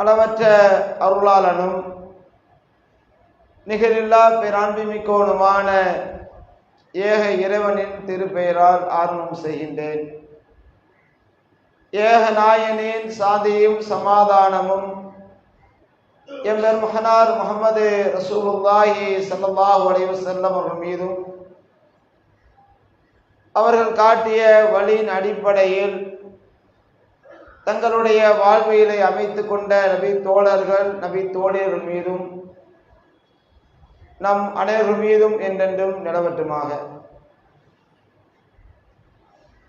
அளவற்ற அருளாளனும் நிகரில்லா பேராண்பிமிக்கோனுமான ஏக இறைவனின் திருப்பெயரால் ஆரம்பம் செய்கின்றேன். ஏக நாயனின் சாந்தியும் சமாதானமும் எம்பெர் மகனார் முகமது ரசூலுல்லாஹி ஸல்லல்லாஹு அலைவு செல்லம் அவர்கள் மீதும் அவர்கள் காட்டிய வழியின் அடிப்படையில் தங்களுடைய வாழ்வியலை அமைத்து கொண்ட நபி தோழர்கள் நபி தோழியர்கள் மீதும் நம் அனைவர்கள் மீதும் என்றென்றும் நிலவட்டுமாக.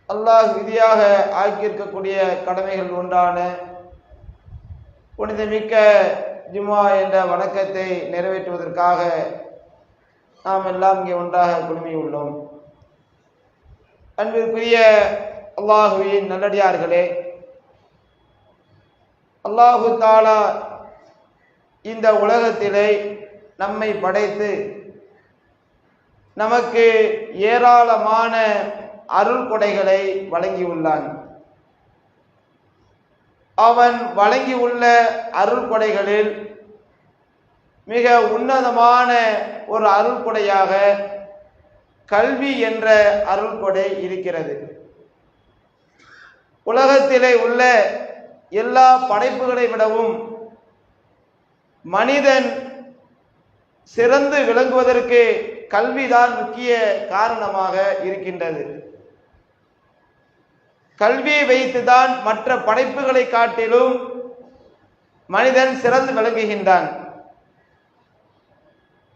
அல்லாஹ் விதியாக ஆக்கியிருக்கக்கூடிய கடமைகள் ஒன்றான புனிதமிக்க ஜுமா என்ற வணக்கத்தை நிறைவேற்றுவதற்காக நாம் எல்லாம் இங்கே ஒன்றாக குழுமியுள்ளோம் அன்பிற்குரிய அல்லாஹுவின் நல்லடியார்களே அல்லாஹு தாலா இந்த உலகத்திலே நம்மை படைத்து நமக்கு ஏராளமான அருள் கொடைகளை வழங்கியுள்ளான். அவன் வழங்கியுள்ள அருள் கொடைகளில் மிக உன்னதமான ஒரு அருள் கொடையாக கல்வி என்ற அருள் கொடை இருக்கிறது. உலகத்திலே உள்ள எல்லா படைப்புகளை விடவும் மனிதன் சிறந்து விளங்குவதற்கு கல்விதான் முக்கிய காரணமாக இருக்கின்றது. கல்வியை வைத்துதான் மற்ற படைப்புகளை காட்டிலும் மனிதன் சிறந்து விளங்குகின்றான்.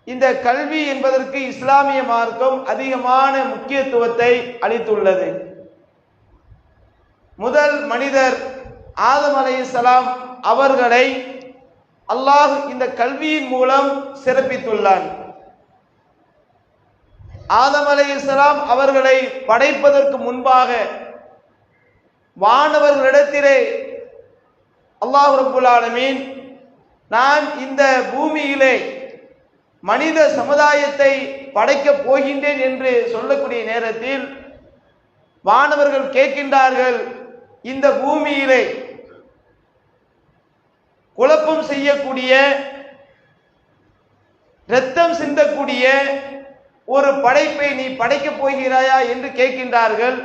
இந்த கல்வி என்பதற்கு இஸ்லாமிய மார்க்கம் அதிகமான முக்கியத்துவத்தை அளித்துள்ளது. முதல் மனிதர் ஆதம் அலைஹிஸ்ஸலாம் அவர்களை அல்லாஹ் இந்த கல்வியின் மூலம் சிறப்பித்துள்ளான். ஆதம் அலைஹிஸ்ஸலாம் அவர்களை படைப்பதற்கு முன்பாக வானவர்களிடத்திலே அல்லாஹ் ரபுல்லாலமீன் நான் இந்த பூமியிலே மனித சமுதாயத்தை படைக்கப் போகின்றேன் என்று சொல்லக்கூடிய நேரத்தில் வானவர்கள் கேட்கின்றார்கள் இந்த பூமியிலே குழப்பம் செய்யக்கூடிய இரத்தம் சிந்தக்கூடிய ஒரு படைப்பை நீ படைக்கப் போகிறாயா என்று கேட்கின்றார்கள்.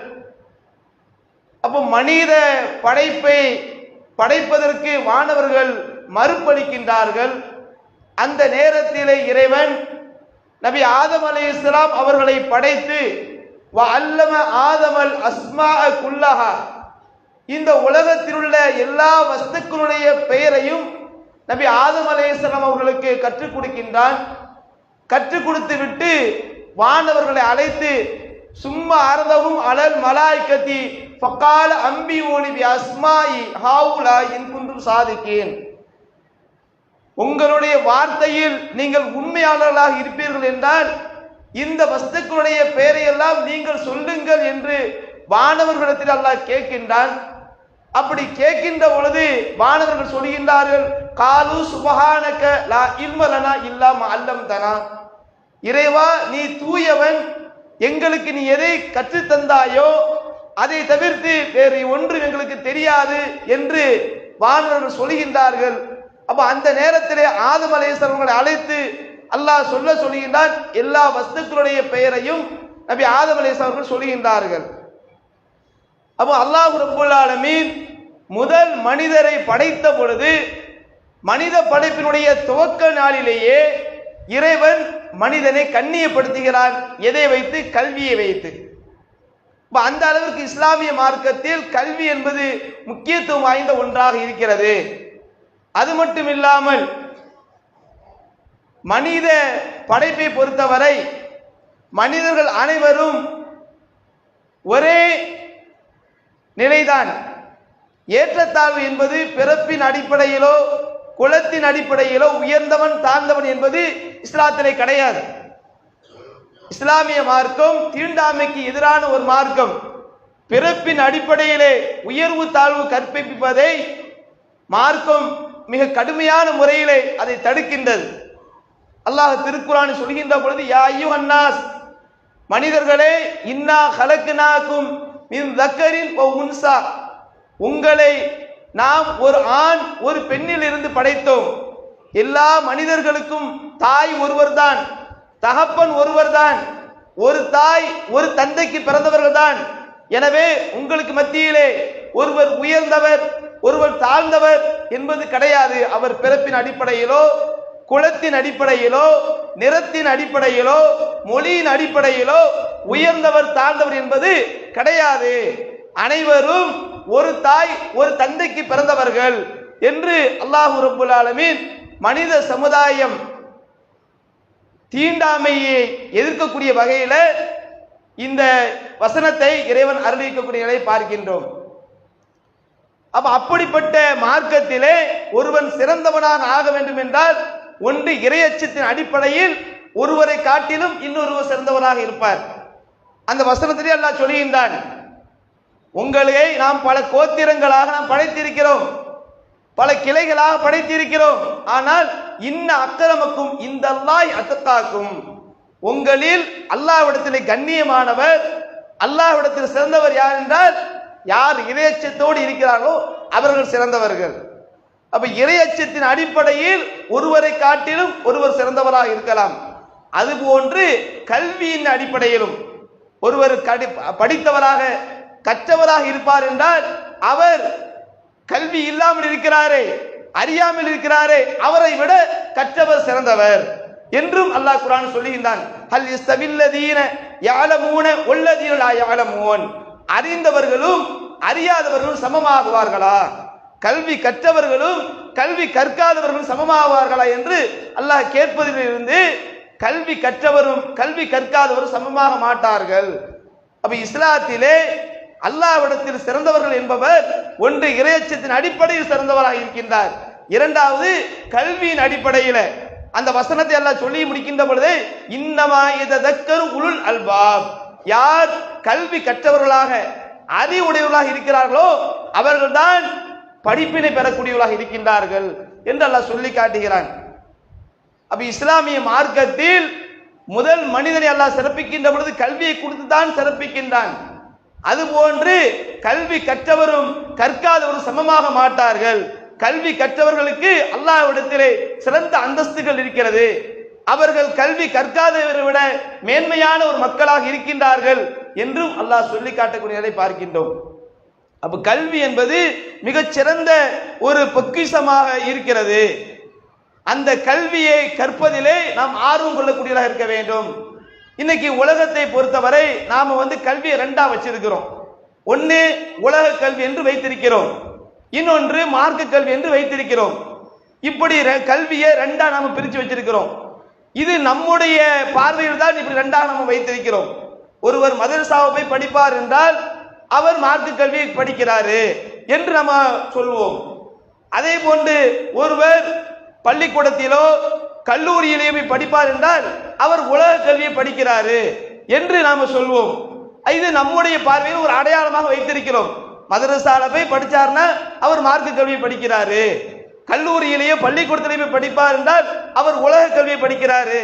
அப்போ மனித படைப்பை படைப்பதற்கு மாணவர்கள் மறுப்பளிக்கின்றார்கள். அந்த நேரத்திலே இறைவன் நபி ஆதம் அலி இஸ்லாம் அவர்களை படைத்து அல்லம ஆதமல் அஸ்மா குல்லஹா இந்த உலகத்தில் உள்ள எல்லா வஸ்துக்களுடைய பெயரையும் நபி ஆதம் அலையாம் அவர்களுக்கு கற்றுக் கொடுக்கின்றான். கற்றுக் கொடுத்து விட்டு வானவர்களை அழைத்து சும்மா அறதவும் அலல் மலாய்கத்தி ஃபக்கால அம்பி ஓனிபி அஸ்மாயி ஹாவுலா என் குன்றும் சாதிக்கேன். உங்களுடைய வார்த்தையில் நீங்கள் உண்மையாளர்களாக இருப்பீர்கள் என்றால் இந்த வஸ்துக்களுடைய பெயரையெல்லாம் நீங்கள் சொல்லுங்கள் என்று வானவர்களிடத்தில் அல்லாஹ் கேட்கின்றான். அப்படி கேட்கின்ற பொழுது மாணவர்கள் சொல்கின்றார்கள் காலு சுபஹானக லா இல்மலனா இல்லாம அல்லம் தனா இறைவா நீ தூயவன் எங்களுக்கு நீ எதை கற்றுத் தந்தாயோ அதை தவிர்த்து வேறு ஒன்று எங்களுக்கு தெரியாது என்று வானவர்கள் சொல்கின்றார்கள். அப்ப அந்த நேரத்திலே ஆதம் உங்களை அழைத்து அல்லாஹ் சொல்ல சொல்கின்றான் எல்லா வஸ்துக்களுடைய பெயரையும் நபி ஆதம் அலையவர்கள் சொல்கின்றார்கள். அப்போ அல்லாஹ் ரபுல்லாலமீன் முதல் மனிதரை படைத்த பொழுது மனித படைப்பினுடைய துவக்க நாளிலேயே இறைவன் மனிதனை கண்ணியப்படுத்துகிறான் எதை வைத்து? கல்வியை வைத்து. இப்போ அந்த அளவிற்கு இஸ்லாமிய மார்க்கத்தில் கல்வி என்பது முக்கியத்துவம் வாய்ந்த ஒன்றாக இருக்கிறது. அது மட்டும் இல்லாமல் மனித படைப்பை பொறுத்தவரை மனிதர்கள் அனைவரும் ஒரே நிலைதான். ஏற்றத்தாழ்வு என்பது பிறப்பின் அடிப்படையிலோ குலத்தின் அடிப்படையிலோ உயர்ந்தவன் தாழ்ந்தவன் என்பது இஸ்லாத்திலே கிடையாது. இஸ்லாமிய மார்க்கம் தீண்டாமைக்கு எதிரான ஒரு மார்க்கம். பிறப்பின் அடிப்படையிலே உயர்வு தாழ்வு கற்பிப்பதை மார்க்கம் மிக கடுமையான முறையிலே அதை தடுக்கின்றது. அல்லாஹ் திருக்குறான் சொல்கின்ற பொழுது யா அன்னாஸ் மனிதர்களே இன்னா ஹலக்குனாக்கும் மின் தக்கரின் உன்சா. உங்களை நாம் ஒரு ஆண் ஒரு பெண்ணில் இருந்து படைத்தோம். எல்லா மனிதர்களுக்கும் தாய் ஒருவர்தான் தகப்பன் ஒருவர்தான் ஒரு தாய் ஒரு தந்தைக்கு பிறந்தவர்கள் தான் எனவே உங்களுக்கு மத்தியிலே ஒருவர் உயர்ந்தவர் ஒருவர் தாழ்ந்தவர் என்பது கிடையாது. அவர் பிறப்பின் அடிப்படையிலோ குலத்தின் அடிப்படையிலோ நிறத்தின் அடிப்படையிலோ மொழியின் அடிப்படையிலோ உயர்ந்தவர் தாழ்ந்தவர் என்பது கிடையாது. அனைவரும் ஒரு தாய் ஒரு தந்தைக்கு பிறந்தவர்கள் என்று அல்லாஹு ரபுல் ஆலமீன் மனித சமுதாயம் தீண்டாமையை எதிர்க்கக்கூடிய வகையில் இந்த வசனத்தை இறைவன் அறிவிக்கக்கூடிய நிலை பார்க்கின்றோம். அப்ப அப்படிப்பட்ட மார்க்கத்திலே ஒருவன் சிறந்தவனாக ஆக வேண்டும் என்றால் ஒன்று இறையச்சத்தின் அடிப்படையில் ஒருவரை காட்டிலும் இன்னொருவர் சிறந்தவராக இருப்பார். அந்த வசனத்திலே அல்லாஹ் சொல்லுகின்றான் உங்களை நாம் பல கோத்திரங்களாக நாம் படைத்திருக்கிறோம் பல கிளைகளாக படைத்திருக்கிறோம். ஆனால் இன்ன அக்கிரமக்கும் இந்த அல்லாய் அத்தத்தாக்கும் உங்களில் அல்லாவிடத்தில் கண்ணியமானவர் அல்லாவிடத்தில் சிறந்தவர் யார் என்றால் யார் இறையச்சத்தோடு இருக்கிறார்களோ அவர்கள் சிறந்தவர்கள். அப்ப இறையச்சத்தின் அடிப்படையில் ஒருவரை காட்டிலும் ஒருவர் சிறந்தவராக இருக்கலாம். அதுபோன்று கல்வியின் அடிப்படையிலும் ஒருவர் கடி- படித்தவராக கற்றவராக இருப்பார் என்றால் அவர் கல்வி இல்லாமல் இருக்கிறாரே அறியாமல் இருக்கிறாரே அவரை விட கற்றவர் சிறந்தவர் என்றும் அல்லாஹ் குரான் சொல்லுகின்றான். ஹல் இஸ்தவில்லதீன யாலமூன உள்ளதீன யாழமோன் அறிந்தவர்களும் அறியாதவர்களும் சமமாகுவார்களா? கல்வி கற்றவர்களும் கல்வி கற்காதவர்களும் சமமாவார்களா என்று அல்லாஹ் கேட்பதிலிருந்து கல்வி கற்றவரும் கல்வி கற்காதவரும் சமமாக மாட்டார்கள். அப்ப இஸ்லாத்திலே அல்லாவிடத்தில் சிறந்தவர்கள் என்பவர் ஒன்று இறையச்சத்தின் அடிப்படையில் சிறந்தவராக இருக்கின்றார். இரண்டாவது கல்வியின் அடிப்படையில அந்த வசனத்தை எல்லாம் சொல்லி முடிக்கின்ற பொழுது இன்னமா இதற்கரு உளுள் அல்பாப். யார் கல்வி கற்றவர்களாக அறிவுடையவர்களாக இருக்கிறார்களோ அவர்கள்தான் படிப்பினை பெறக்கூடியவர்களாக இருக்கின்றார்கள் என்று அல்லாஹ் சொல்லி காட்டுகிறான். அப்ப இஸ்லாமிய மார்க்கத்தில் முதல் மனிதனை அல்லாஹ் சிறப்பிக்கின்ற பொழுது கல்வியை கொடுத்து தான் சிறப்பிக்கின்றான் அதுபோன்று கல்வி கற்றவரும் கற்காதவரும் சமமாக மாட்டார்கள். கல்வி கற்றவர்களுக்கு அல்லாஹ்விடத்திலே சிறந்த அந்தஸ்துகள் இருக்கிறது. அவர்கள் கல்வி கற்காதவரை விட மேன்மையான ஒரு மக்களாக இருக்கின்றார்கள் என்றும் அல்லாஹ் சொல்லி காட்டக்கூடியதை பார்க்கின்றோம். அப்ப கல்வி என்பது மிகச்சிறந்த ஒரு பொக்கிஷமாக இருக்கிறது. அந்த கல்வியை கற்பதிலே நாம் ஆர்வம் கொள்ளக்கூடியதாக இருக்க வேண்டும். இன்னைக்கு உலகத்தை பொறுத்தவரை நாம வந்து கல்வியை ரெண்டா வச்சிருக்கிறோம். ஒன்று உலக கல்வி என்று வைத்திருக்கிறோம். இன்னொன்று மார்க்க கல்வி என்று வைத்திருக்கிறோம். இப்படி கல்வியை ரெண்டா நாம பிரிச்சு வச்சிருக்கிறோம். இது நம்முடைய பார்வையில் தான் இப்படி ரெண்டாக நம்ம வைத்திருக்கிறோம். ஒருவர் மதரசாவை போய் படிப்பார் என்றால் அவர் மாற்று கல்வியை படிக்கிறாரு என்று நம்ம சொல்வோம். அதே போன்று ஒருவர் பள்ளிக்கூடத்திலோ கல்லூரியிலேயே போய் படிப்பார் என்றால் அவர் உலக கல்வியை படிக்கிறாரு என்று நாம சொல்வோம். இது நம்முடைய பார்வையில் ஒரு அடையாளமாக வைத்திருக்கிறோம். மதரசால போய் படிச்சார்னா அவர் மார்க்க கல்வியை படிக்கிறாரு. கல்லூரியிலேயோ பள்ளிக்கூடத்திலேயே போய் படிப்பார் என்றால் அவர் உலக கல்வியை படிக்கிறாரு.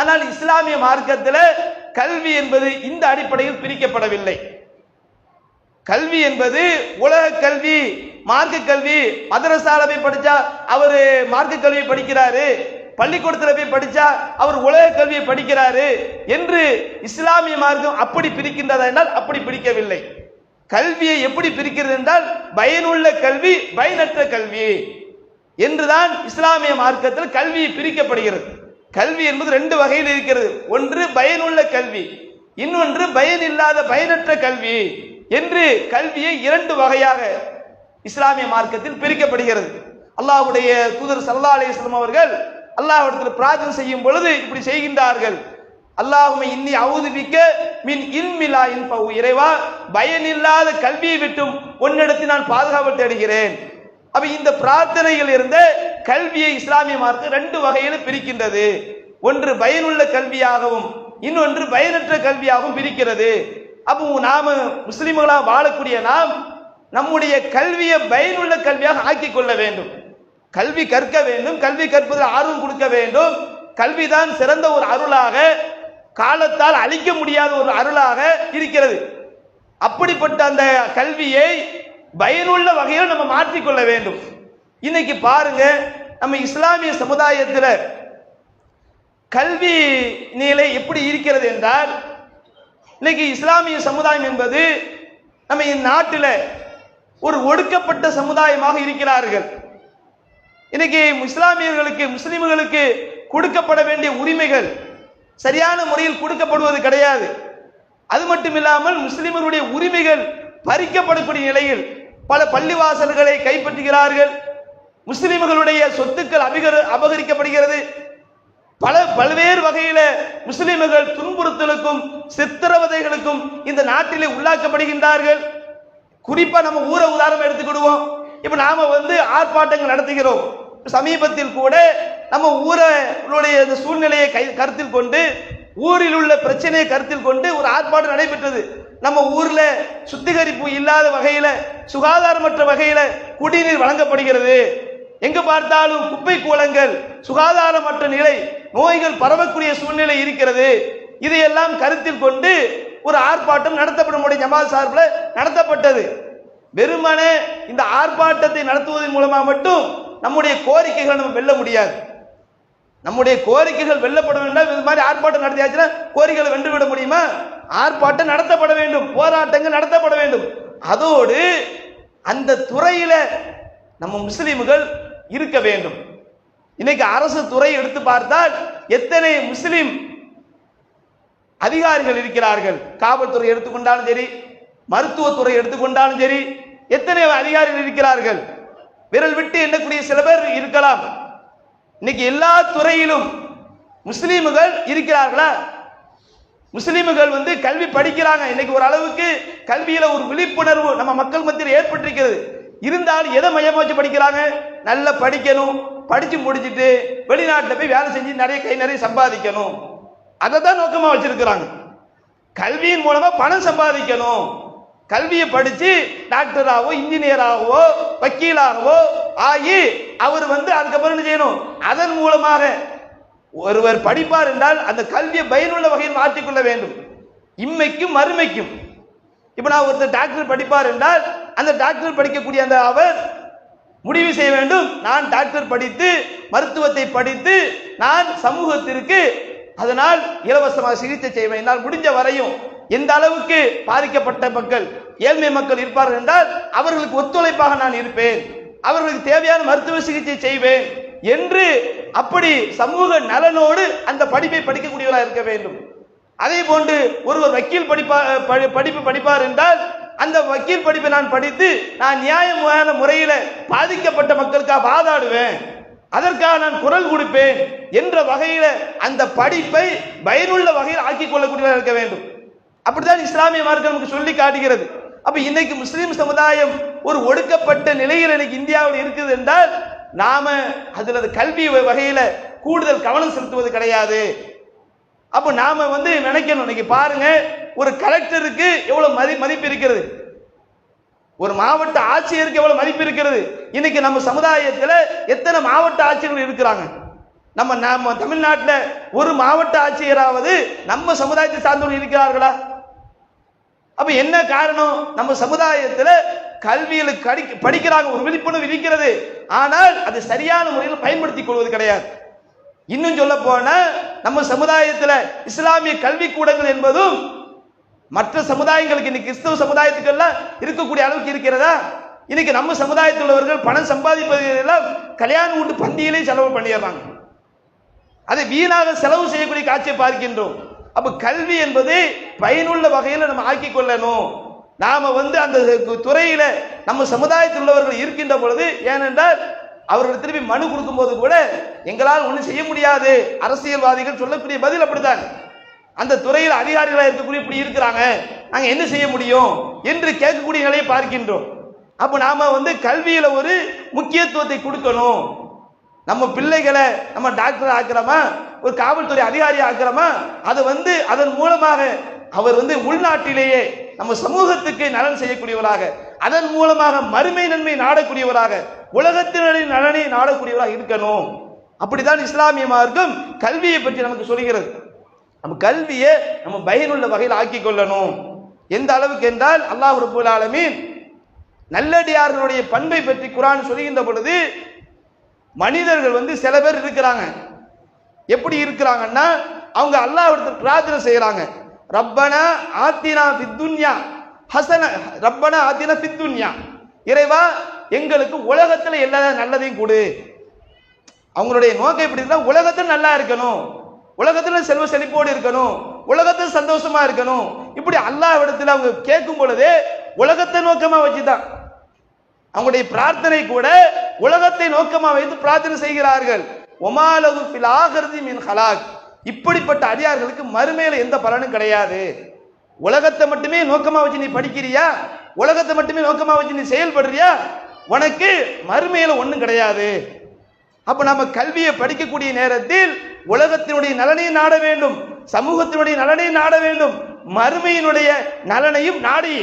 ஆனால் இஸ்லாமிய மார்க்கத்தில் கல்வி என்பது இந்த அடிப்படையில் பிரிக்கப்படவில்லை. கல்வி என்பது உலக கல்வி மார்க்க கல்வி. மதரசால போய் படிச்சா அவரு மார்க்க கல்வி படிக்கிறாரு. பள்ளிக்கூடத்தில் போய் படிச்சா அவர் உலக கல்வியை படிக்கிறாரு என்று இஸ்லாமிய மார்க்கம் அப்படி பிரிக்கின்றதா என்றால் அப்படி பிரிக்கவில்லை. கல்வியை எப்படி பிரிக்கிறது என்றால் பயனுள்ள கல்வி பயனற்ற கல்வி என்றுதான் இஸ்லாமிய மார்க்கத்தில் கல்வி பிரிக்கப்படுகிறது. கல்வி என்பது ரெண்டு வகையில் இருக்கிறது. ஒன்று பயனுள்ள கல்வி இன்னொன்று பயன் இல்லாத பயனற்ற கல்வி. என்று கல்வியை இரண்டு வகையாக இஸ்லாமிய மார்க்கத்தில் பிரிக்கப்படுகிறது. அல்லாஹ்வுடைய தூதர் சல்லா அலிஸ்லாம் அவர்கள் அல்லாஹிடத்தில் பிரார்த்தனை செய்யும் பொழுது இப்படி செய்கின்றார்கள். அல்லாஹுமை இன்னி அவுதுபிக்க மின் இன்மிலா இன்பவு இறைவா பயனில்லாத கல்வியை விட்டும் உன்னிடத்தில் நான் பாதுகாப்பு தேடுகிறேன். அப்ப இந்த பிரார்த்தனையில் இருந்த கல்வியை இஸ்லாமிய மார்க்கம் ரெண்டு வகையில பிரிக்கின்றது. ஒன்று பயனுள்ள கல்வியாகவும் இன்னொன்று பயனற்ற கல்வியாகவும் பிரிக்கிறது. அப்போ நாம முஸ்லிம்களா வாழக்கூடிய நாம் நம்முடைய கல்வியை பயனுள்ள கல்வியாக ஆக்கிக் கொள்ள வேண்டும். கல்வி கற்க வேண்டும். கல்வி கற்பதில் ஆர்வம் கொடுக்க வேண்டும். கல்விதான் சிறந்த ஒரு அருளாக காலத்தால் அழிக்க முடியாத ஒரு அருளாக இருக்கிறது. அப்படிப்பட்ட அந்த கல்வியை பயனுள்ள வகையில் நம்ம மாற்றிக்கொள்ள வேண்டும். இன்னைக்கு பாருங்க நம்ம இஸ்லாமிய சமுதாயத்தில் கல்வி நிலை எப்படி இருக்கிறது என்றால் இன்னைக்கு இஸ்லாமிய சமுதாயம் என்பது நம்ம இந்நாட்டில் ஒரு ஒடுக்கப்பட்ட சமுதாயமாக இருக்கிறார்கள். இன்னைக்கு இஸ்லாமியர்களுக்கு முஸ்லிம்களுக்கு கொடுக்கப்பட வேண்டிய உரிமைகள் சரியான முறையில் கொடுக்கப்படுவது கிடையாது. அது மட்டும் இல்லாமல் முஸ்லிம்களுடைய உரிமைகள் பறிக்கப்படக்கூடிய நிலையில் பல பள்ளிவாசல்களை கைப்பற்றுகிறார்கள். முஸ்லிம்களுடைய சொத்துக்கள் அபிகர அபகரிக்கப்படுகிறது. பல பல்வேறு வகையில முஸ்லிம்கள் துன்புறுத்தலுக்கும் சித்திரவதைகளுக்கும் இந்த நாட்டிலே உள்ளாக்கப்படுகின்றார்கள். குறிப்பா நம்ம ஊரை உதாரணம் எடுத்துக்கிடுவோம். இப்ப நாம வந்து ஆர்ப்பாட்டங்கள் நடத்துகிறோம். சமீபத்தில் கூட நம்ம ஊருடைய சூழ்நிலையை கை கருத்தில் கொண்டு ஊரில் உள்ள பிரச்சனையை கருத்தில் கொண்டு ஒரு ஆர்ப்பாட்டம் நடைபெற்றது. நம்ம ஊர்ல சுத்திகரிப்பு இல்லாத வகையில சுகாதாரமற்ற வகையில குடிநீர் வழங்கப்படுகிறது. எங்கு பார்த்தாலும் குப்பை கூலங்கள் சுகாதாரமற்ற நிலை நோய்கள் பரவக்கூடிய சூழ்நிலை இருக்கிறது. இதையெல்லாம் கருத்தில் கொண்டு ஒரு ஆர்ப்பாட்டம் நடத்தப்படும் ஜமாத் சார்பில் நடத்தப்பட்டது. வெறுமனே இந்த ஆர்ப்பாட்டத்தை நடத்துவதன் மூலமா மட்டும் நம்முடைய கோரிக்கைகளை நம்ம வெல்ல முடியாது. நம்முடைய கோரிக்கைகள் வெல்லப்பட வேண்டாம் இது மாதிரி ஆர்ப்பாட்டம் நடத்தியாச்சுன்னா கோரிக்கைகளை வென்றுவிட முடியுமா? ஆர்ப்பாட்டம் நடத்தப்பட வேண்டும் போராட்டங்கள் நடத்தப்பட வேண்டும். அதோடு அந்த துறையில நம்ம முஸ்லீம்கள் இருக்க வேண்டும். இன்னைக்கு அரசு துறை எடுத்து பார்த்தால் எத்தனை முஸ்லிம் அதிகாரிகள் இருக்கிறார்கள். காவல்துறை எடுத்துக்கொண்டாலும் சரி மருத்துவத்துறை எடுத்துக்கொண்டாலும் சரி எத்தனை அதிகாரிகள் இருக்கிறார்கள். விரல் விட்டு எண்ணக்கூடிய சில பேர் இருக்கலாம். இன்னைக்கு எல்லா துறையிலும் முஸ்லீம்கள் இருக்கிறார்களா? முஸ்லீம்கள் வந்து கல்வி படிக்கிறாங்க. இன்னைக்கு ஒரு அளவுக்கு கல்வியில ஒரு விழிப்புணர்வு நம்ம மக்கள் மத்தியில் ஏற்பட்டிருக்கிறது. இருந்தாலும் எதை மையமாக வச்சு படிக்கிறாங்க? நல்லா படிக்கணும். படித்து முடிச்சுட்டு வெளிநாட்டில் போய் வேலை செஞ்சு நிறைய கை நிறைய சம்பாதிக்கணும். அதை தான் நோக்கமாக வச்சுருக்கிறாங்க. கல்வியின் மூலமாக பணம் சம்பாதிக்கணும். கல்வியை படித்து டாக்டராகவோ இன்ஜினியராகவோ வக்கீலாகவோ ஆகி அவர் வந்து அதுக்கப்புறம் என்ன செய்யணும்? அதன் மூலமாக ஒருவர் படிப்பார் என்றால் அந்த கல்வியை பயனுள்ள வகையில் மாற்றிக்கொள்ள வேண்டும். இம்மைக்கும் மறுமைக்கும் இப்ப நான் ஒருத்தர் டாக்டர் படிப்பார் என்றால் அந்த டாக்டர் படிக்கக்கூடிய அந்த அவர் முடிவு செய்ய வேண்டும். நான் டாக்டர் படித்து மருத்துவத்தை படித்து நான் சமூகத்திற்கு அதனால் இலவசமாக சிகிச்சை செய்வேன். என்னால் முடிஞ்ச வரையும் எந்த அளவுக்கு பாதிக்கப்பட்ட மக்கள் ஏழ்மை மக்கள் இருப்பார்கள் என்றால் அவர்களுக்கு ஒத்துழைப்பாக நான் இருப்பேன். அவர்களுக்கு தேவையான மருத்துவ சிகிச்சை செய்வேன் என்று அப்படி சமூக நலனோடு அந்த படிப்பை படிக்கக்கூடியவராக இருக்க வேண்டும். அதே போன்று ஒருவர் வக்கீல் படிப்பா படி- படிப்பு படிப்பார் என்றால் அந்த வக்கீல் படிப்பை நான் படித்து நான் நியாயமான முறையில் பாதிக்கப்பட்ட மக்களுக்காக வாதாடுவேன். அதற்காக நான் குரல் கொடுப்பேன் என்ற வகையில் அந்த படிப்பை பயனுள்ள வகையில் ஆக்கிக் கொள்ளக்கூடியதாக இருக்க வேண்டும். அப்படித்தான் இஸ்லாமிய மார்க்கம் நமக்கு சொல்லி காட்டுகிறது. அப்ப இன்னைக்கு முஸ்லீம் சமுதாயம் ஒரு ஒடுக்கப்பட்ட நிலையில் இன்னைக்கு இந்தியாவில் இருக்குது என்றால் நாம அதில் கல்வி வகையில் கூடுதல் கவனம் செலுத்துவது கிடையாது. அப்ப நாம வந்து நினைக்கணும். இன்னைக்கு பாருங்க ஒரு கலெக்டருக்கு எவ்வளவு மதி மதிப்பு இருக்கிறது? ஒரு மாவட்ட ஆட்சியருக்கு எவ்வளவு மதிப்பு இருக்கிறது? இன்னைக்கு நம்ம சமுதாயத்தில் எத்தனை மாவட்ட ஆட்சியர்கள் இருக்கிறாங்க? நம்ம நம்ம தமிழ்நாட்டில் ஒரு மாவட்ட ஆட்சியராவது நம்ம சமுதாயத்தை சார்ந்தவர்கள் இருக்கிறார்களா? அப்ப என்ன காரணம்? நம்ம சமுதாயத்தில் கல்வியில் படிக்கிறாங்க ஒரு விழிப்புணர்வு இருக்கிறது. ஆனால் அது சரியான முறையில் பயன்படுத்திக் கொள்வது கிடையாது. இன்னும் சொல்ல போனா நம்ம சமுதாயத்தில் இஸ்லாமிய கல்வி கூடங்கள் என்பதும் மற்ற சமுதாயங்களுக்கு இன்னைக்கு கிறிஸ்தவ சமுதாயத்துக்கெல்லாம் இருக்கக்கூடிய அளவுக்கு இருக்கிறதா? இன்னைக்கு நம்ம சமுதாயத்தில் உள்ளவர்கள் பணம் சம்பாதிப்பதெல்லாம் கல்யாண வீட்டு பந்தியிலே செலவு பண்ணிடுறாங்க. அதை வீணாக செலவு செய்யக்கூடிய காட்சியை பார்க்கின்றோம். அப்ப கல்வி என்பது பயனுள்ள வகையில் நம்ம ஆக்கி கொள்ளணும். நாம வந்து அந்த துறையில நம்ம சமுதாயத்தில் உள்ளவர்கள் இருக்கின்ற பொழுது ஏனென்றால் அவர்கள் திரும்பி மனு கொடுக்கும் போது கூட எங்களால் ஒன்றும் செய்ய முடியாது. அரசியல்வாதிகள் சொல்லக்கூடிய பதில் அப்படித்தான். அந்த துறையில் அதிகாரிகளாக இருக்கக்கூடிய இப்படி இருக்கிறாங்க. நாங்கள் என்ன செய்ய முடியும் என்று கேட்கக்கூடிய நிலையை பார்க்கின்றோம். அப்போ நாம வந்து கல்வியில ஒரு முக்கியத்துவத்தை கொடுக்கணும். நம்ம பிள்ளைகளை நம்ம டாக்டர் ஆக்கிறோமா? ஒரு காவல்துறை அதிகாரி ஆக்கிறோமா? அது வந்து அதன் மூலமாக அவர் வந்து உள்நாட்டிலேயே நம்ம சமூகத்துக்கு நலன் செய்யக்கூடியவராக அதன் மூலமாக மறுமை நன்மை நாடக்கூடியவராக உலகத்தினரின் நலனை நாடக்கூடியவராக இருக்கணும். அப்படித்தான் இஸ்லாமிய மார்க்கம் கல்வியை பற்றி நமக்கு சொல்கிறது. நம்ம கல்வியை நம்ம பயனுள்ள வகையில் ஆக்கிக் கொள்ளணும். எந்த அளவுக்கு என்றால் அல்லாஹ் ரபுல் ஆலமீன் நல்லடியார்களுடைய பண்பை பற்றி குரான் சொல்கின்ற பொழுது மனிதர்கள் வந்து சில பேர் இருக்கிறாங்க. எப்படி இருக்கிறாங்கன்னா அவங்க அல்லாஹ் பிரார்த்தனை செய்கிறாங்க. ரப்பனா ஆத்தினா வித்துன்யா ஹசன ரப்பனா ஆத்தினா பித்துன்யா இறைவா எங்களுக்கு உலகத்தில் எல்லா நல்லதையும் கொடு. அவங்களுடைய நோக்கம் எப்படி இருந்தால் உலகத்தில் நல்லா இருக்கணும். உலகத்தில் செல்வ செழிப்போடு இருக்கணும். உலகத்தில் சந்தோஷமா இருக்கணும். இப்படி அல்லாஹ்விடத்தில் அவங்க கேட்கும் பொழுது உலகத்தை நோக்கமா வச்சுதான். அவங்களுடைய பிரார்த்தனை கூட உலகத்தை நோக்கமா வைத்து பிரார்த்தனை செய்கிறார்கள். ஒமாலகு ஃபில் ஆகிருதி மின் ஹலாக். இப்படிப்பட்ட அடியார்களுக்கு மறுமையில எந்த பலனும் கிடையாது. உலகத்தை மட்டுமே நோக்கமா வச்சு நீ படிக்கிறியா? உலகத்தை மட்டுமே நோக்கமா வச்சு நீ செயல்படுறியா? உனக்கு மறுமையில ஒண்ணும் கிடையாது. அப்ப நம்ம கல்வியை படிக்கக்கூடிய நேரத்தில் உலகத்தினுடைய நலனையும் நாட வேண்டும் சமூகத்தினுடைய நலனையும் நாட வேண்டும். மறுமையினுடைய நலனையும் நாடி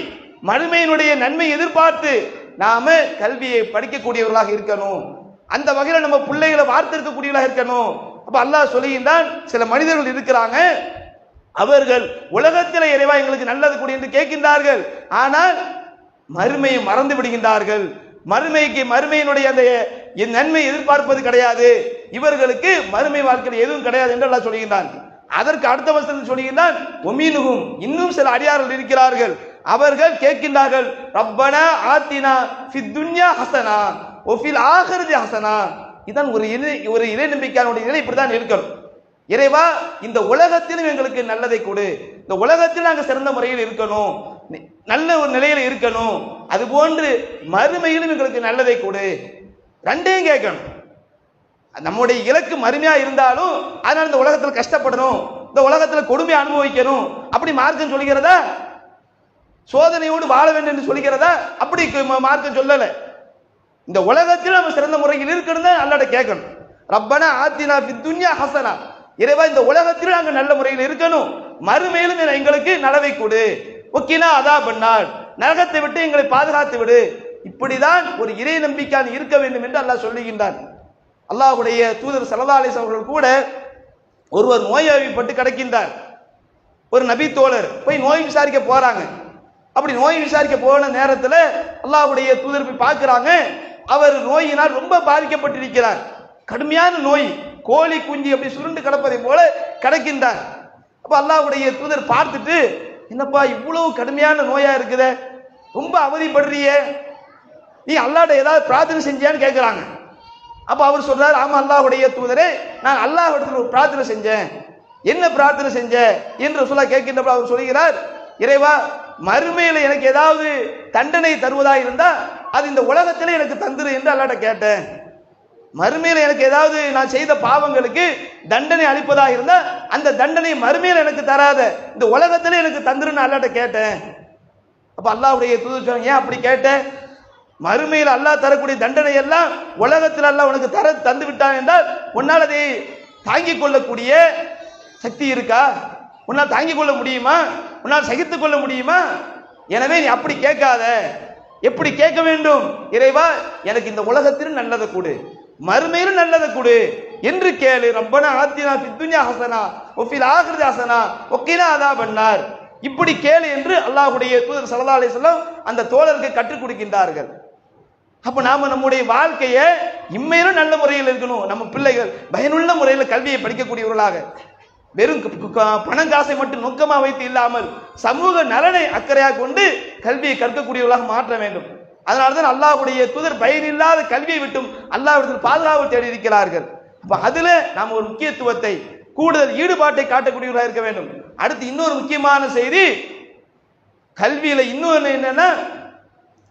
மறுமையினுடைய நன்மை எதிர்பார்த்து நாம கல்வியை படிக்கக்கூடியவர்களாக இருக்கணும். அந்த வகையில் நம்ம பிள்ளைகளை வார்த்திருக்கக்கூடியவர்களாக இருக்கணும். அப்ப அல்லாஹ் சொல்லுகின்றான் சில மனிதர்கள் இருக்கிறாங்க அவர்கள் உலகத்தில் இறைவா எங்களுக்கு நல்லது கூடி என்று கேட்கின்றார்கள். ஆனால் மறுமையை மறந்து விடுகின்றார்கள். மறுமைக்கு மறுமையினுடைய அந்த என் நன்மை எதிர்பார்ப்பது கிடையாது. இவர்களுக்கு மறுமை வாழ்க்கையில் எதுவும் கிடையாது என்று எல்லாம் சொல்கின்றான். அதற்கு அடுத்த வசனத்தில் சொல்கின்றான் ஒமீனுகும் இன்னும் சில அடியார்கள் இருக்கிறார்கள். அவர்கள் கேட்கின்றார்கள் ரப்பனா ஆத்தினா ஃபித்துன்யா ஹசனா ஒஃபில் ஆகிறது ஹசனா. இதான் ஒரு இறை ஒரு இறை நம்பிக்கையானுடைய நிலை இப்படிதான் இருக்கணும். இறைவா இந்த உலகத்திலும் எங்களுக்கு நல்லதை கொடு. இந்த உலகத்தில் நாங்கள் சிறந்த முறையில் இருக்கணும். நல்ல ஒரு நிலையில் இருக்கணும். அது போன்று மறுமையிலும் எங்களுக்கு நல்லதை கொடு. ரெண்டையும் கேட்கணும். நம்முடைய இலக்கு மறுமையா இருந்தாலும் அதனால இந்த உலகத்தில் கஷ்டப்படணும். இந்த உலகத்தில் கொடுமை அனுபவிக்கணும். அப்படி மார்க்கம் சொல்கிறதா? சோதனையோடு வாழ வேண்டும் என்று சொல்கிறதா? அப்படி மார்க்கம் சொல்லல. இந்த உலகத்தில் நம்ம சிறந்த முறையில் இருக்கணும் தான் அல்லாட கேட்கணும். ரப்பனா ஆத்தினா ஃபித் துன்யா ஹசனா. இறைவா இந்த உலகத்தில் நாங்கள் நல்ல முறையில் இருக்கணும். மறுமையிலும் எங்களுக்கு நலவை கொடு. ஒக்கினா அதா பண்ணால் நரகத்தை விட்டு எங்களை பாதுகாத்து விடு. இப்படிதான் ஒரு இறை நம்பிக்கையான இருக்க வேண்டும் என்று அல்லாஹ் சொல்லுகின்றான். அல்லாஹுடைய தூதர் சல்லா அலிஸ் அவர்கள் கூட ஒருவர் நோய்வாய்ப்பட்டு கிடக்கின்றார். ஒரு நபி தோழர் போய் நோய் விசாரிக்க போறாங்க. அப்படி நோய் விசாரிக்க போன நேரத்தில் அல்லாஹுடைய தூதர் போய் பார்க்குறாங்க. அவர் நோயினால் ரொம்ப பாதிக்கப்பட்டிருக்கிறார். கடுமையான நோய். கோழி குஞ்சு அப்படி சுருண்டு கிடப்பதை போல கிடக்கின்றார். அப்போ அல்லாஹுடைய தூதர் பார்த்துட்டு என்னப்பா இவ்வளவு கடுமையான நோயா இருக்குத? ரொம்ப அவதிப்படுறியே நீ அல்லாட ஏதாவது பிரார்த்தனை செஞ்சியான்னு கேட்குறாங்க அப்போ அவர் சொல்றாரு ஆமா அல்லாஹுடைய தூதரே நான் அல்லாஹ்விடத்தில் ஒரு பிரார்த்தனை செஞ்சேன். என்ன பிரார்த்தனை செஞ்ச? என்று சொல்ல கேட்கின்றப்ப அவர் சொல்கிறார் இறைவா மறுமையில் எனக்கு ஏதாவது தண்டனை தருவதாக இருந்தால் அது இந்த உலகத்திலே எனக்கு தந்துரு என்று அல்லாட்ட கேட்டேன். மறுமையில் எனக்கு ஏதாவது நான் செய்த பாவங்களுக்கு தண்டனை அளிப்பதாக இருந்தால் அந்த தண்டனை மறுமையில் எனக்கு தராத. இந்த உலகத்திலே எனக்கு தந்துருன்னு அல்லாட்ட கேட்டேன். அப்போ அல்லாவுடைய தூதர் சொன்னாங்க ஏன் அப்படி கேட்டேன் மறுமையில் அல்லாஹ் தரக்கூடிய தண்டனை எல்லாம் உலகத்தில் அல்லாஹ் உனக்கு தர தந்து விட்டான் என்றால் உன்னால் அதை தாங்கிக் கொள்ளக்கூடிய சக்தி இருக்கா? உன்னால் தாங்கிக் கொள்ள முடியுமா? உன்னால் சகித்துக் கொள்ள முடியுமா? எனவே நீ அப்படி கேட்காத. எப்படி கேட்க வேண்டும்? இறைவா எனக்கு இந்த உலகத்திலும் நல்லதை கூடு. மறுமையிலும் நல்லதை கொடு. என்று கேளு. ரப்பனா ஆத்தினா ஃபித்துன்யா ஹசனா ஒஃபில் ஆகிருதி ஹசனா ஒக்கினா அதா பண்ணார் இப்படி கேளு என்று அல்லாஹ்வுடைய தூதர் ஸல்லல்லாஹு அலி சொல்லம் அந்த தோழருக்கு கற்றுக் கொடுக்கின்றார்கள். அப்போ நாம் நம்முடைய வாழ்க்கையை இம்மையிலும் நல்ல முறையில் இருக்கணும். நம்ம பிள்ளைகள் பயனுள்ள முறையில் கல்வியை படிக்கக்கூடியவர்களாக வெறும் பணம் காசை மட்டும் நோக்கமாக வைத்து இல்லாமல் சமூக நலனை அக்கறையாக கொண்டு கல்வியை கற்கக்கூடியவர்களாக மாற்ற வேண்டும். அதனால்தான் அல்லாஹ்வுடைய தூதர் பயனில்லாத கல்வியை விட்டும் அல்லாஹிடத்தில் பாதுகாப்பு தேடி இருக்கிறார்கள். அப்ப அதுல நாம் ஒரு முக்கியத்துவத்தை கூடுதல் ஈடுபாட்டை காட்டக்கூடியவர்களாக இருக்க வேண்டும். அடுத்து இன்னொரு முக்கியமான செய்தி கல்வியில இன்னொன்று என்னன்னா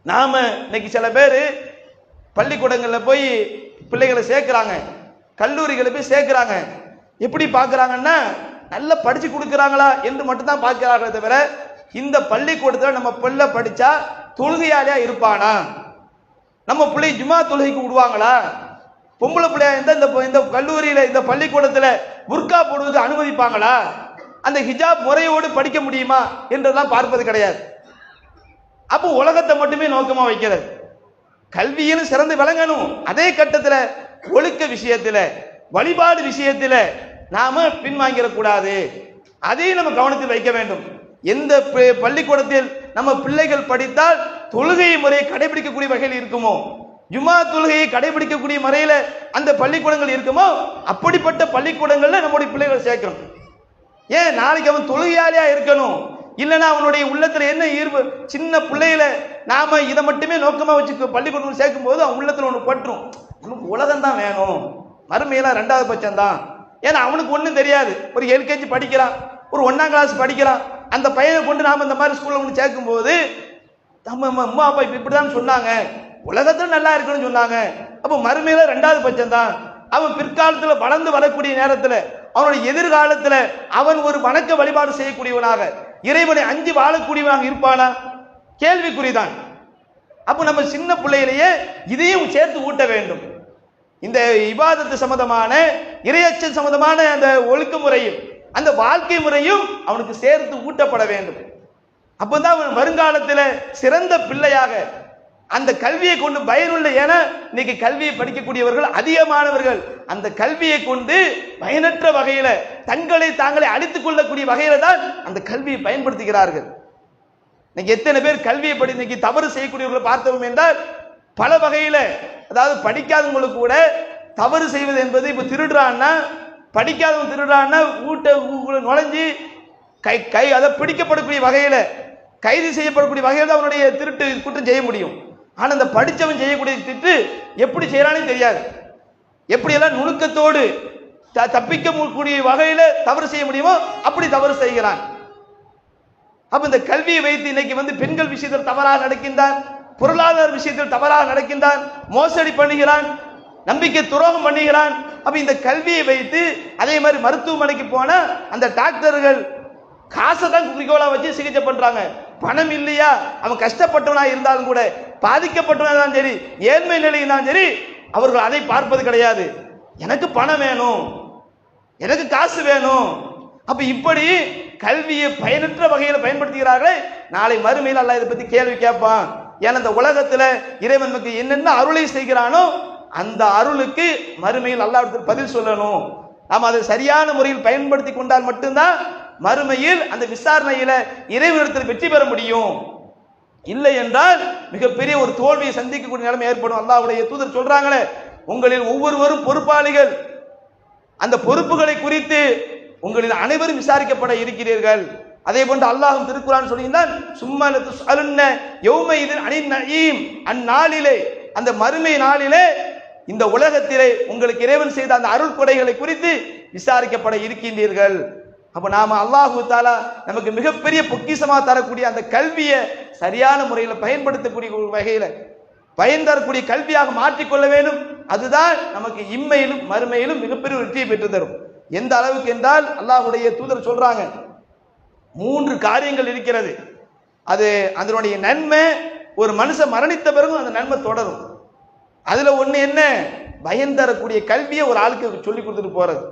நாம இன்னைக்கு சில பேர் பள்ளிக்கூடங்களில் போய் பிள்ளைகளை சேர்க்குறாங்க கல்லூரிகளை போய் சேர்க்குறாங்க. எப்படி பார்க்குறாங்கன்னா நல்லா படிச்சு கொடுக்குறாங்களா என்று மட்டும்தான் பார்க்கிறார்களே தவிர இந்த பள்ளிக்கூடத்தில் நம்ம பிள்ளை படிச்சா தொழுகையாளியா இருப்பானா? நம்ம பிள்ளை ஜுமா தொழுகைக்கு விடுவாங்களா? பொம்பளை பிள்ளையா இருந்தா இந்த இந்த கல்லூரியில இந்த பள்ளிக்கூடத்துல புர்கா போடுவதற்கு அனுமதிப்பாங்களா? அந்த ஹிஜாப் முறையோடு படிக்க முடியுமா என்றெல்லாம் பார்ப்பது கிடையாது. அப்போ உலகத்தை மட்டுமே நோக்கமா வைக்கிறது. கல்வியிலும் சிறந்து விளங்கணும். அதே கட்டத்தில் ஒழுக்க விஷயத்தில் வழிபாடு விஷயத்தில் நாம பின்வாங்கிடக்கூடாது. அதையும் நம்ம கவனத்தில் வைக்க வேண்டும். எந்த பி- பள்ளிக்கூடத்தில் நம்ம பிள்ளைகள் படித்தால் தொழுகை முறையை கடைபிடிக்கக்கூடிய வகையில் இருக்குமோ? ஜுமா தொழுகையை கடைபிடிக்கக்கூடிய முறையில அந்த பள்ளிக்கூடங்கள் இருக்குமோ? அப்படிப்பட்ட பள்ளிக்கூடங்கள்ல நம்முடைய பிள்ளைகளை சேர்க்கணும். ஏன்? நாளைக்கு அவன் தொழுகையாளியா இருக்கணும். இல்லைன்னா அவனுடைய உள்ளத்துல என்ன ஈர்ப்பு சின்ன பிள்ளையில நாம இதை மட்டுமே நோக்கமா வச்சு பள்ளிக்கூடம் சேர்க்கும் போது அவன் உள்ளத்துல ஒன்று பற்றும் நமக்கு உலகம் தான் வேணும். மறுமையெல்லாம் ரெண்டாவது பட்சம் தான் ஏன்னா அவனுக்கு ஒன்றும் தெரியாது. ஒரு எல்கேஜி படிக்கிறான் ஒரு ஒன்றாம் கிளாஸ் படிக்கிறான் அந்த பையனை கொண்டு நாம இந்த மாதிரி ஸ்கூல்ல கொண்டு சேர்க்கும் போது நம்ம அம்மா அப்பா இப்ப இப்படிதான் சொன்னாங்க. உலகத்துல நல்லா இருக்கணும்னு சொன்னாங்க. அப்போ மறுமையில ரெண்டாவது பட்சம் தான். அவன் பிற்காலத்துல வளர்ந்து வரக்கூடிய நேரத்துல அவனுடைய எதிர்காலத்துல அவன் ஒரு வணக்க வழிபாடு செய்யக்கூடியவனாக இறைவனை அஞ்சு வாழக்கூடியவனாக இருப்பானா? கேள்விக்குறிதான். அப்ப நம்ம சின்ன பிள்ளையிலேயே இதையும் சேர்த்து ஊட்ட வேண்டும். இந்த விவாதத்து சம்பந்தமான இரையச்சல் சம்பந்தமான அந்த ஒழுக்க முறையும் அந்த வாழ்க்கை முறையும் அவனுக்கு சேர்த்து ஊட்டப்பட வேண்டும். அப்பதான் அவன் வருங்காலத்தில் சிறந்த பிள்ளையாக அந்த கல்வியை கொண்டு பயனுள்ள என இன்னைக்கு கல்வியை படிக்கக்கூடியவர்கள் அதிகமானவர்கள் அந்த கல்வியை கொண்டு பயனற்ற வகையில தங்களை தாங்களே அழித்துக் கொள்ளக்கூடிய வகையில தான் அந்த கல்வியை பயன்படுத்துகிறார்கள். இன்னைக்கு எத்தனை பேர் கல்வியை படி இன்னைக்கு தவறு செய்யக்கூடியவர்களை பார்த்தோம் என்றால் பல வகையில அதாவது படிக்காதவங்களுக்கு கூட தவறு செய்வது என்பது இப்ப திருடுறான்னா படிக்காதவன் திருடுறான்னா வீட்டை ஊ- நுழைஞ்சு கை கை அதை பிடிக்கப்படக்கூடிய வகையில் கைது செய்யப்படக்கூடிய வகையில் தான் அவனுடைய திருட்டு குற்றம் செய்ய முடியும். ஆனால் அந்த படித்தவன் செய்யக்கூடிய திட்டு எப்படி செய்யறானே தெரியாது. எப்படியெல்லாம் நுணுக்கத்தோடு த- தப்பிக்க கூடிய வகையில் தவறு செய்ய முடியுமோ அப்படி தவறு செய்கிறான். அப்போ இந்த கல்வியை வைத்து இன்னைக்கு வந்து பெண்கள் விஷயத்தில் தவறாக நடக்கின்றான் பொருளாதார விஷயத்தில் தவறாக நடக்கின்றான் மோசடி பண்ணுகிறான் நம்பிக்கை துரோகம் பண்ணுகிறான். அப்ப இந்த கல்வியை வைத்து அதே மாதிரி மருத்துவமனைக்கு போன அந்த டாக்டர்கள் காசை தான் குறிக்கோளா வச்சு சிகிச்சை பண்றாங்க. பணம் இல்லையா? அவன் கஷ்டப்பட்டவனா இருந்தாலும் கூட பாதிக்கப்பட்டவனா இருந்தாலும் சரி ஏழ்மை நிலை சரி அவர்கள் அதை பார்ப்பது கிடையாது. எனக்கு பணம் வேணும். எனக்கு காசு வேணும். அப்ப இப்படி கல்வியை பயனற்ற வகையில் பயன்படுத்துகிறார்களே. நாளை மறுமையில் அல்ல இதை பத்தி கேள்வி கேட்பான். ஏன்னா இந்த உலகத்துல இறைவன் நமக்கு என்னென்ன அருளை செய்கிறானோ அந்த அருளுக்கு மறுமையில் அல்லாவிடத்தில் பதில் சொல்லணும். நாம் அதை சரியான முறையில் பயன்படுத்தி கொண்டால் மட்டும்தான் மறுமையில் அந்த விசாரணையில இறைவனிடத்தில் வெற்றி பெற முடியும். இல்லை என்றால் மிகப்பெரிய ஒரு தோல்வியை சந்திக்கக்கூடிய நிலைமை ஏற்படும். அல்லாவுடைய தூதர் சொல்றாங்களே உங்களில் ஒவ்வொருவரும் பொறுப்பாளிகள். அந்த பொறுப்புகளை குறித்து உங்களில் அனைவரும் விசாரிக்கப்பட இருக்கிறீர்கள். அதே போன்று அல்லாஹும் திருக்குறான் சொல்லியிருந்தான் சும்மா அலுன்ன யௌமை இது அணி நயீம். அந்நாளிலே அந்த மறுமை நாளிலே இந்த உலகத்திலே உங்களுக்கு இறைவன் செய்த அந்த அருள் கொடைகளை குறித்து விசாரிக்கப்பட இருக்கின்றீர்கள். அப்ப நாம அல்லாஹு தாலா நமக்கு மிகப்பெரிய பொக்கிஷமா தரக்கூடிய அந்த கல்வியை சரியான முறையில் பயன்படுத்தக்கூடிய ஒரு வகையில பயன் தரக்கூடிய கல்வியாக மாற்றிக்கொள்ள வேண்டும். அதுதான் நமக்கு இம்மையிலும் மறுமையிலும் மிகப்பெரிய வெற்றியை பெற்று தரும். எந்த அளவுக்கு என்றால் அல்லாஹ்வுடைய தூதர் சொல்றாங்க மூன்று காரியங்கள் இருக்கிறது. அது அதனுடைய நன்மை ஒரு மனுஷன் மரணித்த பிறகும் அந்த நன்மை தொடரும். அதுல ஒண்ணு என்ன? பயன் தரக்கூடிய கல்வியை ஒரு ஆளுக்கு சொல்லி கொடுத்துட்டு போறது.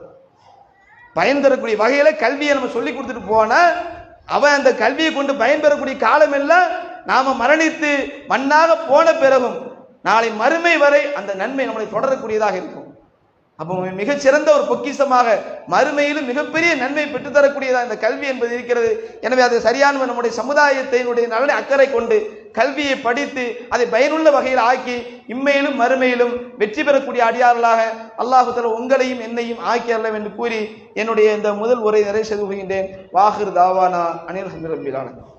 பயன் தரக்கூடிய வகையில கல்வியை நம்ம சொல்லி கொடுத்துட்டு போனா அவன் அந்த கல்வியை கொண்டு பயன் பெறக்கூடிய காலம் எல்லாம் நாம மரணித்து மண்ணாக போன பிறகும் நாளை மறுமை வரை அந்த நன்மை நம்மளை தொடரக்கூடியதாக இருக்கும். அப்போ மிகச்சிறந்த ஒரு பொக்கிஷமாக மறுமையிலும் மிகப்பெரிய நன்மை பெற்றுத்தரக்கூடியதாக இந்த கல்வி என்பது இருக்கிறது. எனவே அது சரியான நம்முடைய சமுதாயத்தினுடைய நலனை அக்கறை கொண்டு கல்வியை படித்து அதை பயனுள்ள வகையில் ஆக்கி இம்மையிலும் மறுமையிலும் வெற்றி பெறக்கூடிய அடியார்களாக அல்லாஹு உங்களையும் என்னையும் ஆக்கி அல்ல என்று கூறி என்னுடைய இந்த முதல் உரை நிறைவு செய்து கொள்கின்றேன். வாஹிர் தாவானா அனில் ஹம்து